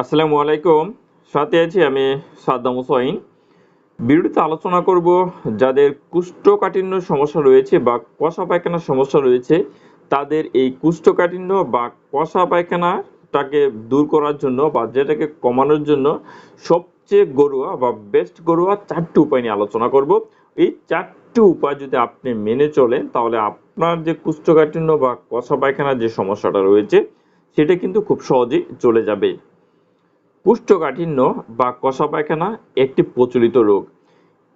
আসসালামু আলাইকুম। সাথে আছি আমি সাদ্দাম হুসাইন। ভিডিওতে আলোচনা করব যাদের কুষ্ঠকাঠিন্য সমস্যা রয়েছে বা কষা পায়খানার সমস্যা রয়েছে, তাদের এই কুষ্ঠকাঠিন্য বা কষা পায়খানাটাকে দূর করার জন্য বা যেটাকে কমানোর জন্য সবচেয়ে গরুয়া বা বেস্ট গরুয়া চারটি উপায় নিয়ে আলোচনা করব। এই চারটি উপায় যদি আপনি মেনে চলেন, তাহলে আপনার যে কুষ্ঠকাঠিন্য বা কষা পায়খানার যে সমস্যাটা রয়েছে, সেটা কিন্তু খুব সহজেই চলে যাবে। কুষ্ঠকাঠিন্য বা কষা পায়খানা একটি প্রচলিত রোগ।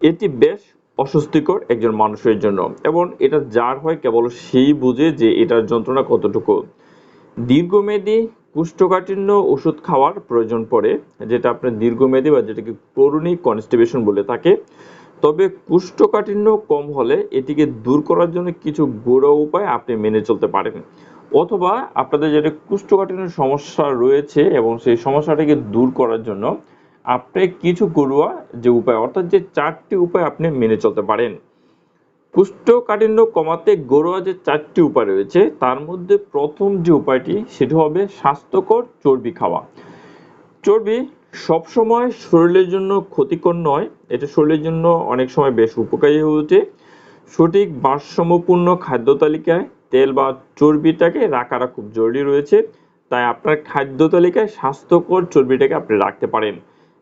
এটি বেশ অস্বস্তিকর একজন মানুষের জন্য এবং এটা যার হয় কেবল সেই বুঝে যে এটার যন্ত্রণা কতটুকু। দীর্ঘমেয়াদী কুষ্ঠকাঠিন্য ওষুধ খাওয়ার প্রয়োজন পড়ে, যেটা আপনার দীর্ঘমেয়াদী বা যেটাকে ক্রনিক কনস্টিবেশন বলে থাকে। তবে কুষ্ঠকাঠিন্য কম হলে এটিকে দূর করার জন্য কিছু ঘরোয়া উপায় আপনি মেনে চলতে পারেন। অথবা আপনাদের যেটা কুষ্ঠকাঠিন্য সমস্যা রয়েছে এবং সেই সমস্যাটাকে দূর করার জন্য আপনি কিছু ঘরোয়া যে উপায়, অর্থাৎ যে চারটি উপায় আপনি মেনে চলতে পারেন। কুষ্ঠকাঠিন্য কমাতে ঘরোয়া যে চারটি উপায় রয়েছে, তার মধ্যে প্রথম যে উপায়টি, সেটি হবে স্বাস্থ্যকর চর্বি খাওয়া। চর্বি সবসময় শরীরের জন্য ক্ষতিকর নয়, এটা শরীরের জন্য অনেক সময় বেশ উপকারী হয়ে ওঠে। সঠিক ভারসাম্যপূর্ণ খাদ্য তালিকায় তেল বা চর্বিটাকে রাখাটা খুব জরুরি রয়েছে। তাই আপনার খাদ্য তালিকায় স্বাস্থ্যকর চর্বিটাকে আপনি রাখতে পারেন।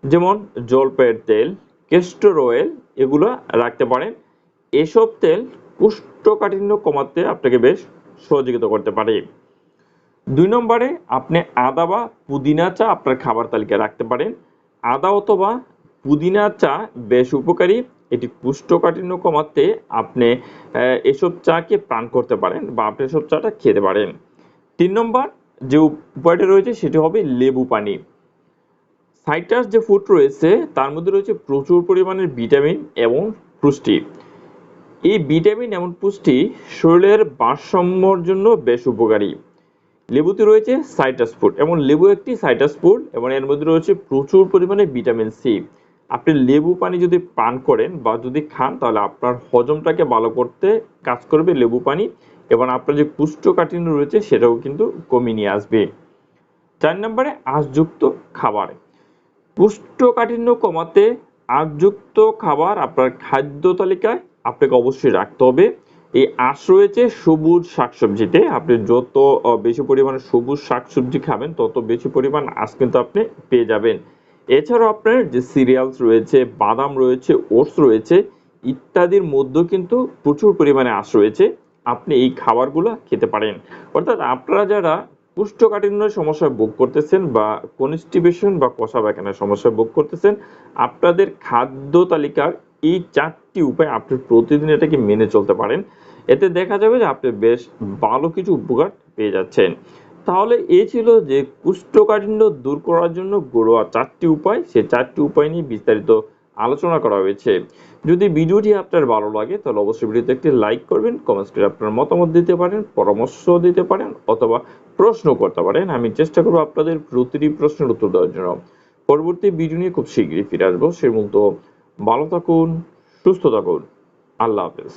যেমন জলপাইয়ের তেল, কেস্টর অয়েল এগুলো রাখতে পারেন। এসব তেল কুষ্ঠকাঠিন্য কমাতে আপনাকে বেশ সহযোগিতা করতে পারে। দুই নম্বরে আপনি আদা বা পুদিনা চা আপনার খাবার তালিকায় রাখতে পারেন। আদা অথবা পুদিনা চা বেশ উপকারী। এটি কুষ্ঠকাঠিন্য কমাতে আপনি এসব চাকে পান করতে পারেন বা আপনি এসব চাটা খেতে পারেন। তিন নম্বর যে উপায়টা রয়েছে সেটি হবে লেবু পানি। সাইট্রাস যে ফুড রয়েছে তার মধ্যে রয়েছে প্রচুর পরিমাণের ভিটামিন এবং পুষ্টি। এই ভিটামিন এবং পুষ্টি শরীরের ভারসাম্যর জন্য বেশ উপকারী। লেবুতে রয়েছে সাইট্রাস ফুড এবং লেবু একটি সাইট্রাস ফুড এবং এর মধ্যে রয়েছে প্রচুর পরিমাণে ভিটামিন সি। আপনি লেবু পানি যদি পান করেন বা যদি খান, তাহলে আপনার হজমটাকে ভালো করতে কাজ করবে লেবু পানি এবং আপনার যে কুষ্ঠকাঠিন্য রয়েছে সেটাও কিন্তু কমিয়ে নিয়ে আসবে। চার নম্বরে, আঁশযুক্ত খাবার। কুষ্ঠকাঠিন্য কমাতে আঁশযুক্ত খাবার আপনার খাদ্য তালিকায় আপনাকে অবশ্যই রাখতে হবে। এই আঁশ রয়েছে সবুজ শাকসবজিতে। আপনি যত বেশি পরিমাণে সবুজ শাকসবজি খাবেন, তত বেশি পরিমাণ আঁশ কিন্তু আপনি পেয়ে যাবেন। এছাড়াও আপনার যে সিরিয়ালস রয়েছে, বাদাম রয়েছে, ওটস রয়েছে, ইত্যাদির মধ্যেও কিন্তু প্রচুর পরিমাণে আঁশ রয়েছে। আপনি এই খাবারগুলো খেতে পারেন। অর্থাৎ আপনারা যারা কুষ্ঠকাঠিন্যের সমস্যায় ভোগ করতেছেন বা কনস্টিপেশন বা কষা পায়খানার সমস্যায় ভোগ করতেছেন, আপনাদের খাদ্য তালিকার এই চারটি উপায় আপনি প্রতিদিন এটাকে মেনে চলতে পারেন। এতে দেখা যাবে যে আপনি বেশ ভালো কিছু উপকার পেয়ে যাচ্ছেন। তাহলে এ ছিল যে কুষ্ঠকাঠিন্য দূর করার জন্য ঘরোয়া চারটি উপায়। সে চারটি উপায় নিয়ে বিস্তারিত আলোচনা করা হয়েছে। যদি ভিডিওটি আপনার ভালো লাগে, তাহলে অবশ্যই ভিডিওতে একটি লাইক করবেন কমেন্টস করে আপনার মতামত দিতে পারেন পরামর্শ দিতে পারেন, অথবা প্রশ্ন করতে পারেন। আমি চেষ্টা করব আপনাদের প্রতিটি প্রশ্নের উত্তর দেওয়ার জন্য। পরবর্তী ভিডিও নিয়ে খুব শীঘ্রই ফিরে আসব। সে মতো ভালো থাকুন, সুস্থ থাকুন। আল্লাহ হাফেজ।